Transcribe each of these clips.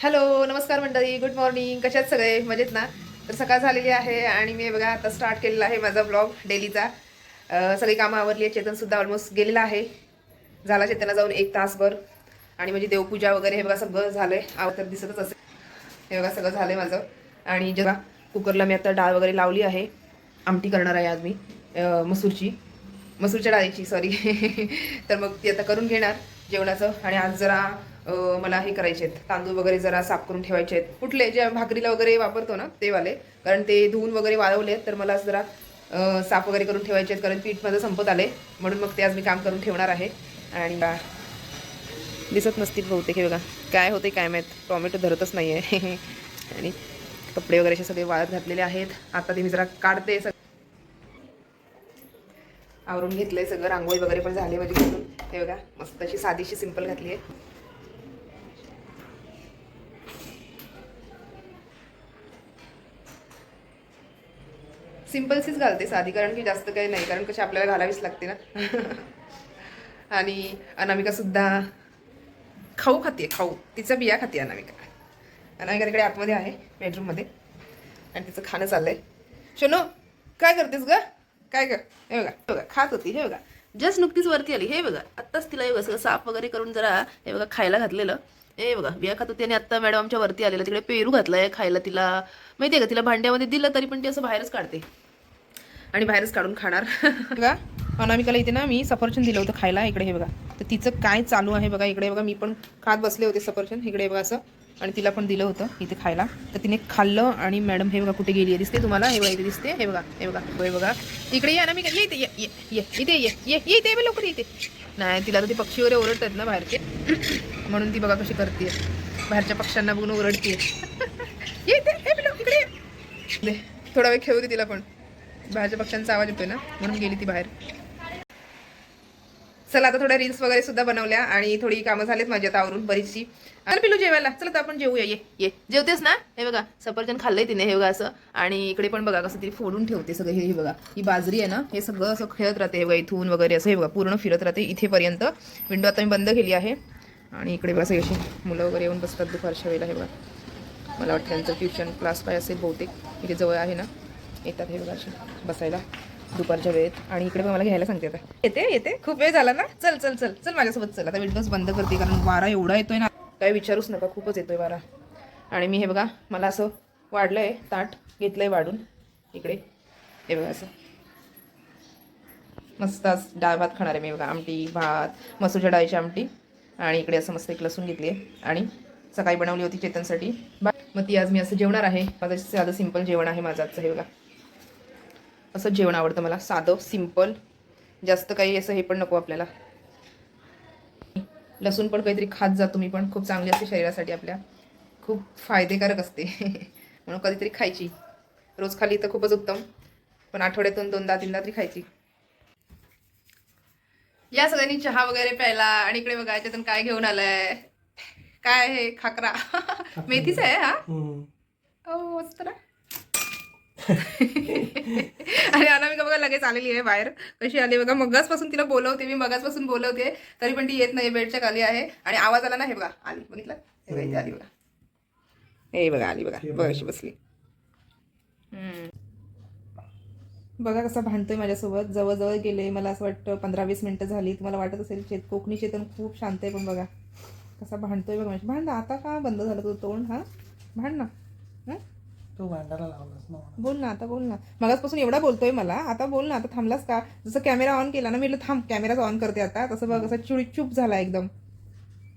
Hello नमस्कार मंडळी good morning कशात सगळे? मजेत ना? तर सकाळ झालेली आहे आणि मी बघा आता स्टार्ट केलेला आहे माझा ब्लॉग डेलीचा सगळी कामं आवरली आहे चेतनसुद्धा ऑलमोस्ट गेलेला आहे. झाला चेतना जाऊन एक तासभर. आणि म्हणजे देवपूजा वगैरे हे बघा सगळं झालं आहे आवतर दिसतच असेल. हे बघा सगळं झालं आहे माझं. आणि जेव्हा कुकरला मी आता डाळ वगैरे लावली आहे. आमटी करणार आहे आज मी. मसूरची. मसूरच्या डाळीची सॉरी तर मग ती आता करून घेणार जेवणाचं. आणि आज जरा मला हे करायचे आहेत तांदूळ वगैरे जरा साफ करून ठेवायचे आहेत कुठले जे भाकरीला वगैरे वापरतो ना ते वाले. कारण ते धुवून वगैरे वाळवले आहेत तर मला जरा साफ वगैरे करून ठेवायचे आहेत कारण पीठ माझं संपत आले म्हणून मग ते आज मी काम करून ठेवणार आहे. आणि दिसत नसतील बहुतेक हे बघा. काय होते काय माहीत. टॉमॅटो धरतच नाही आहे आणि कपडे वगैरे असे सगळे वाळत घातलेले आहेत. आता ते मी जरा काढते सग आवरून घेतलंय सगळं. रांगोळी वगैरे पण झाली माझी. घालून हे बघा मस्त अशी साधीशी सिंपल घातली आहे सिम्पल्सीच घालते साधी कारण की जास्त काही नाही कारण कशी आपल्याला घालावीच लागते ना. आणि अनामिका सुद्धा खाऊ खाते खाऊ. तिचा बिया खाते अनामिका. अनामिका तिकडे आतमध्ये आहे बेडरूममध्ये आणि तिचं खाणं चाललंय. शोनो काय करतेस ग? काय कर हे बघा बघा खात होती हे बघा. जस्ट नुकतीच वरती आली. हे बघा आत्ताच तिला हे बघा साफ वगैरे करून जरा हे बघा खायला घातलेलं. हे बघा बिया खात होती आणि आत्ता मॅडम आमच्या वरती आलेलं तिकडे पेरू घातलाय खायला तिला. माहिती आहे का तिला भांड्यामध्ये दिलं तरी पण ती असं बाहेरच काढते. आणि बाहेरच काढून खाणार. बघा अनामिकाला इथे ना मी सफरचंद दिलं होतं खायला. इकडे हे बघा. तर तिचं काय चालू आहे बघा. इकडे बघा मी पण खात बसले होते सफरचंद. इकडे बघा असं. आणि तिला पण दिलं होतं इथे खायला. तर तिने खाल्लं आणि मॅडम हे बघा कुठे गेली आहे. दिसते तुम्हाला? हे बघा इथे दिसते. हे बघा हे बघा हे बघा. इकडे ये अनामिका. ये इथे ये ये ये इथे ये ये इथे लवकर इथे. नाही तिला तर ते पक्षी वगैरे ओरडतात ना बाहेरचे. म्हणून ती बघा कशी करते बाहेरच्या पक्ष्यांना बघून ओरडते ये इथे इकडे ये. दे, थोडा वेळ खेळू दे तिला पण. बाहेरच्या पक्ष्यांचा आवाज येतोय ना? म्हणून गेली ती बाहेर. चला आता थोड्या रील्स वगैरे सुद्धा बनवल्या आणि थोडी कामं झालीत माझी आता आवरून बरीचशी. चल पिलू जेवायला. चला तर आपण जेवूया. ये ये. जेवतेस ना? हे बघा सफरचंद खाल्लंय तिने हे बघा असं. आणि इकडे पण बघा कसं ती फोडून ठेवते सगळं. हे बघा ही बाजरी आहे ना हे सगळं असं खेळत राहते हे बघा इथून वगैरे असं हे बघा पूर्ण फिरत राहते इथेपर्यंत. विंडो आता मी बंद केली आहे. आणि इकडे बघा अशी मुलं वगैरे येऊन बसतात दुपारच्या वेळेला हे बघा. मला वाटतं त्यांचं ट्युशन क्लास काय असेल बहुतेक. इथे जवळ आहे ना. येतात हे बघा बसायला दुपारच्या वेळेत. आणि इकडे पण मला घ्यायला सांगते आता. येते येते. खूप वेळ झाला ना? चल चल चल. चल माझ्यासोबत चल. आता विंडोज बंद करते कारण वारा एवढा येतोय ना. काय विचारूच नका खूपच येतोय वारा. आणि मी हे बघा मला असं वाढलं आहे ताट घेतलं आहे वाढून. इकडे. हे बघा असं. मस्त आज डाळ भात खाणार आहे मी बघा. आमटी भात मसूरच्या डाळीची आमटी. आणि इकडे असं मस्त एक लसूण घेतली आहे. आणि सकाळी बनवली होती चेतनसाठी. बा मग ती आज मी असं जेवणार आहे. माझं साधं सिंपल जेवण आहे माझं आजचं हे बघा. असं जेवण आवडतं मला. साधं सिंपल जास्त काही असं हे पण नको आपल्याला. लसूण पण काहीतरी खात जा तुम्ही पण. खूप चांगली असते शरीरासाठी आपल्या. खूप फायदेकारक असते. म्हणून कधीतरी खायची. रोज खाली तर खूपच उत्तम. पण आठवड्यातून दोनदा तीनदा तरी खायची. या सगळ्यांनी चहा वगैरे प्यायला आणि इकडे बघा याच्यातून काय घेऊन आलाय? काय आहे खाकरा. मेथीच आहे हा? हो मस्त ना. आणि अनामिका बघा लगेच आलेली आहे बाहेर. कशी आली बघा? मगाचपासून तिला बोलवते मी मगाचपासून बोलवते. तरी पण ती येत नाही बेडच्या खाली आहे. आणि आवाज आला ना हे बघा आली बघितलं? हे बघा इथे आली बघा. हे बघा आली बघा. बघा अशी बसली. बघा कसा भांडतोय माझ्यासोबत. जवळजवळ गेले मला असं वाटतं पंधरा वीस मिनिटं झाली. तुम्हाला वाटत असेल शेत कोकणी शेतन खूप शांत आहे पण बघा. कसा भांडतोय बघा. भांड ना आता का बंद झालं तुझं तोंड हा? भांड ना. तू भांडायला लावलास ना मला. बोल ना आता बोल ना. मगाचपासून एवढा बोलतोय मला. आता बोल ना आता थांबलास का? जसं कॅमेरा ऑन केला ना मी म्हटलं थांब कॅमेराच ऑन करते आता. तसं बघ असं चुडी चूप झाला एकदम.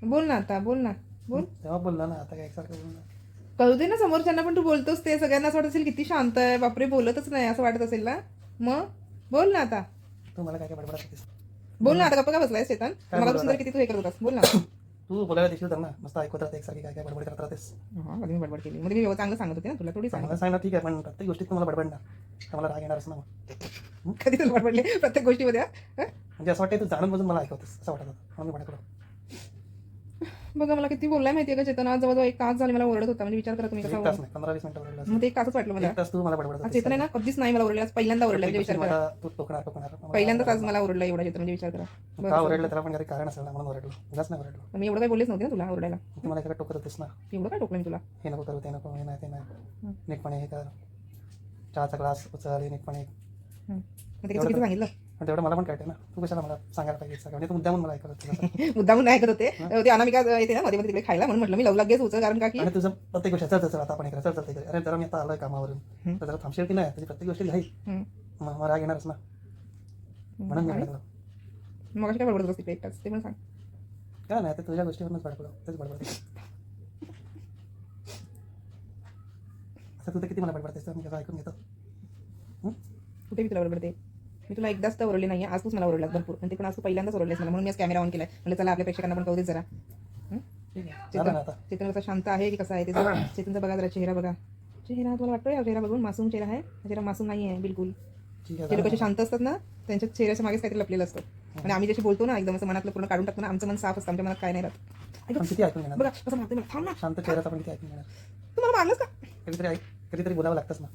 बोल ना आता बोल ना. बोल. तेव्हा बोलला ना आता काय एकसारखं बोलला कळू दे ना समोरच्यांना पण तू बोलतोस ते. सगळ्यांना असं वाटत असेल किती शांत आहे. बापरे बोलतच नाही असं वाटत असेल ना. मग? बोल ना आता. तू मला काय काय बडबडत होतीस बोल ना आता गप्पा का बसलाय चेतन? मला सुंदर किती तू हे करत होतास? बोल ना. तू बोलायला देखील तर ना मस्त ऐकत राहते एकसारखी काय काय बडबड करत राहतेस हा कधी मी बडबड केली. मध्ये मी चांगलं सांगत होते ना तुला थोडी सांग चांगलं सांग ना ठीक आहे पण प्रत्येक गोष्टीत तुम्हाला बडबडणार तर मला राग येणारच ना मग. कधी तुला बडबडले? प्रत्येक गोष्टीमध्ये हा? म्हणजे असं वाटतं तू जाणून बजून मला ऐकवतेस असं वाटत होतं. म्हणून मी बडबड बघा मला किती बोललाय माहितीये का चेतन? आज जवळजवळ एक तास झाले मला ओरडत होता. म्हणजे विचार करा तुम्ही कसा ओरडला. पंधरा वीस मिनिटं ओरडला मग ते एक तासच वाटलं मला? तास तू. चेतन आहे ना कधीच नाही मला ओरडले आज पहिल्यांदा ओरडला म्हणजे विचार करा. मला तू टोकणार टोकणार मला पहिल्यांदाच आज मला ओरडला एवढा चेतन म्हणजे विचार करा. का ओरडलं त्याला? पण काही कारण असेल ना म्हणून ओरडलो. उगाच नाही ओरडलो. मी एवढं काही बोललेच नव्हते ना तुला ओरडायला. तू मला एका टोकत होतीस ना. एवढं काय टोकलं मी तुला? हे नको करू ते नको हे नाही ते नाही. नीटपणे हे कर. चहाचा ग्लास उचल हे नीटपणे. हं. मग ते सांगितलं? पण तेवढं मला पण कळते ना. तू कशाला मला सांगायला पाहिजे सगळं? म्हणजे तू मुद्दामून मला ऐकत होती. मुद्दामून नाही ऐकत होते. ते अनामिका येते ना मध्ये मध्ये तिकडे खायला म्हणून म्हटलं मी लव लगेच उचल कारण का की आणि तुझं प्रत्येक गोष्ट चल चल चल आता आपण इकडे चल चल तिकडे. अरे जरा मी आता आलोय कामावरून. तर जरा थांबशील की नाही? तुझी प्रत्येक गोष्टी हं. मग मला राग येणारच ना. म्हणून मी आणि लागलो. मग काय बडबडत बसते एकटाच? ते पण सांग. काय नाही ते तुझ्या गोष्टीवरूनच बडबड तेच बडबड आता तू तर किती मला बडबडतेस तर मी कसं ऐकून घेतो? कुठे मी तुला ओरडते मी तुला एकदाच तर ओरडले नाही आज तूच मला ओरडलास भरपूर. आणि ते पण आज तू पहिल्यांदाच ओरडलेस मला. म्हणून मी आज कॅमेरा ऑन केलाय. म्हणजे चला आपल्या प्रेक्षकांना पण कळू दे जरा. हं? ठीक आहे. झालं ना आता? चेतन कसा शांत आहे की कसा आहे त्याचा चेतनचा बघा जरा चेहरा बघा. चेहरा तुम्हाला वाटतोय? हा चेहरा बघून मासूम चेहरा आहे? हा चेहरा मासूम नाही आहे बिलकुल जे लोक शांत असतात ना त्यांच्या चेहऱ्याच्या मागेच काहीतरी लपलेलं असतं. आणि आम्ही जशी बोलतो ना एकदम असं मनातलं पूर्ण काढून टाकतो ना आमचं मन साफ असतं आमच्या मनात काय नाही राहत. बघा कसं थांब ना. शांत चेहऱ्याचा पण किती ऐकून घेणार? तू मला मारलंस का? कधीतरी बोलावं लागतंच ना.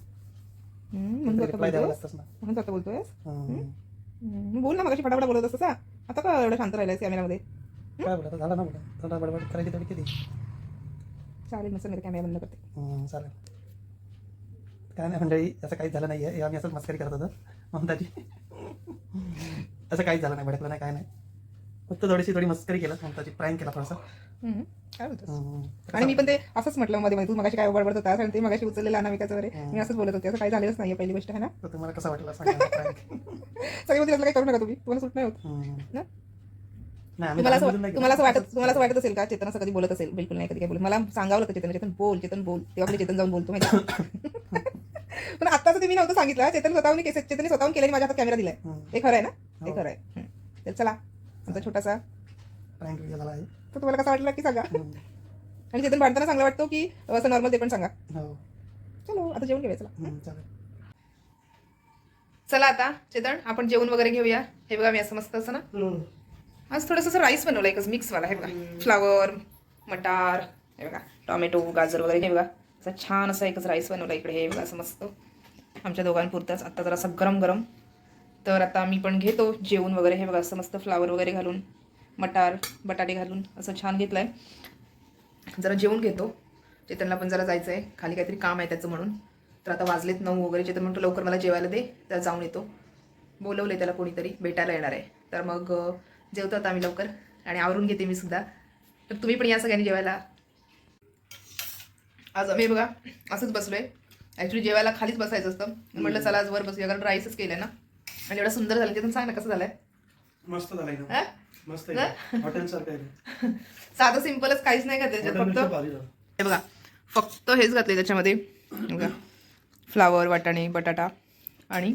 म्हणून आता. हं, बोल ना मगाशी फटाफट बोलत असतं आता का एवढं शांत राहिलायस कॅमेरामध्ये काय बोलत झालं ना बोला थोडा बडबड? करायची तेवढी किती चालेल मस्त मी कॅमेरा बंद करते. हं, चालेल. काय नाही मंडळी असं काहीच झालं नाही आहे आम्ही असंच मस्करी करत होतो. ममताजी असं काहीच झालं नाही भडकलं नाही काय नाही. फक्त थोडीशी थोडी मस्करी केलं ममताजी प्रँक केला थोडासा काय बोलतोस. आणि मी पण ते असंच म्हटलं मध्ये मध्ये तू मगाशी काय बडबडत होतास आणि ते मगाशी उचललेलं अनामिकाचं वगैरे मी असंच बोलत होते असं काही झालेलंच नाही पहिली गोष्ट आहे ना तर तुम्हाला कसं वाटलं सांगा ना prank. सगळी मध्ये काही करू नका तुम्ही तुम्हाला सुट नाही होत. ना? नाही आम्ही तुम्हाला असं जाणून नाही तुम्हाला असं केलं. वाटत तुम्हाला असं वाटत असेल का चेतन असं कधी बोलत असेल बिलकुल नाही कधी काय बोलत मला सांगावं लागतं चेतन चेतन बोल चेतन बोल तेव्हा आपले चेतन जाऊन बोलतो माहिती पण आत्ताच ते मी नव्हतं सांगितलं चेतन स्वतःहून केस चेतन स्वतःहून केलं आणि माझ्या हातात कॅमेरा दिलाय हं. हे खरं आहे ना हे हो. खरं आहे. तर चला आमचा छोटासा. Video झाला आहे. तर तुम्हाला कसा वाटला की सांगा. आणि चेतन भांडताना चांगला वाटतो की असं नॉर्मल ते पण सांगा. हो. चलो आता जेवण घेऊया चला. हं, चालेल. चला आता चेतन आपण जेवण वगैरे घेऊया. हे बघा मी असं मस्त असं ना. आज थोडंसं असं राईस बनवलं एकच मिक्सवाला हे बघा. फ्लावर मटार हे बघा. टोमॅटो गाजर वगैरे हे बघा. असं छान असा एकच राईस बनवला इकडे हे बघा असं मस्त. आमच्या दोघांपुरताच. आता जरा असं गरम गरम तर आता मी पण घेतो जेवण वगैरे. हे बघा असं मस्त फ्लावर वगैरे घालून मटार बटाटे घालून असं छान घेतलं आहे जरा जेवण घेतो. चेतनला पण जरा जायचं आहे खाली काहीतरी काम आहे त्याचं म्हणून. तर आता वाजलेत नऊ वगैरे. चेतन म्हणतो लवकर मला जेवायला दे. तर जाऊन येतो. बोलवले त्याला कोणीतरी भेटायला येणार आहे. तर मग जेवतो आता आम्ही लवकर. आणि आवरून घेते मी सुद्धा. तर तुम्ही पण या सगळ्यांनी जेवायला. आज आम्ही बघा असंच बसलो आहे ॲक्च्युली जेवायला खालीच बसायचं असतं. म्हटलं चला आज वर बसूया. कारण राईसच केलं ना. आणि एवढं सुंदर झालं चेतन सांग ना कसं झालंय? मस्त झाला एकदम हा? मस्त हॉटेल सारखं साधं सिम्पलच काहीच नाही घातलं त्याच्यात फक्त. हे बघा फक्त हेच घातले त्याच्यामध्ये. बघा. फ्लावर वाटाणे बटाटा आणि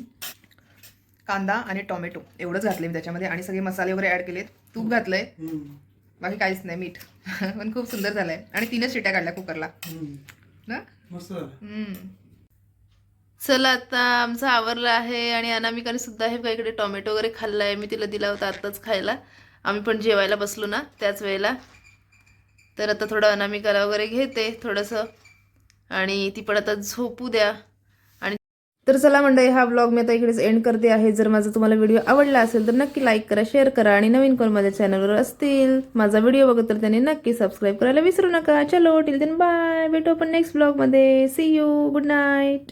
कांदा आणि टोमॅटो एवढंच घातले मी त्याच्यामध्ये. आणि सगळे मसाले वगैरे ऍड केलेत. तूप घातलंय. बाकी काहीच नाही मीठ. पण खूप सुंदर झालंय. आणि तीनच शिट्या काढल्या कुकरला. ना? मस्त. चला आता आमचं आवरलं आहे आणि अनामिकाने सुद्धा हे काहीकडे इकडे टोमॅटो वगैरे आहे मी तिला दिला होता आत्ताच खायला. आम्ही पण जेवायला बसलो ना त्याच वेळेला. तर आता थोडं अनामिकाला वगैरे घेते थोडंसं. आणि ती पण आता झोपू द्या. आणि तर चला मंडळी हा ब्लॉग मी आता इकडेच एंड करते आहे. जर माझा तुम्हाला व्हिडिओ आवडला असेल तर नक्की लाईक करा शेअर करा आणि नवीन कोण माझ्या चॅनलवर असतील माझा व्हिडिओ बघत तर त्यांनी नक्की सबस्क्राईब करायला विसरू नका. चलो टिल देन बाय भेटू आपण नेक्स्ट ब्लॉगमध्ये सी यू गुड नाईट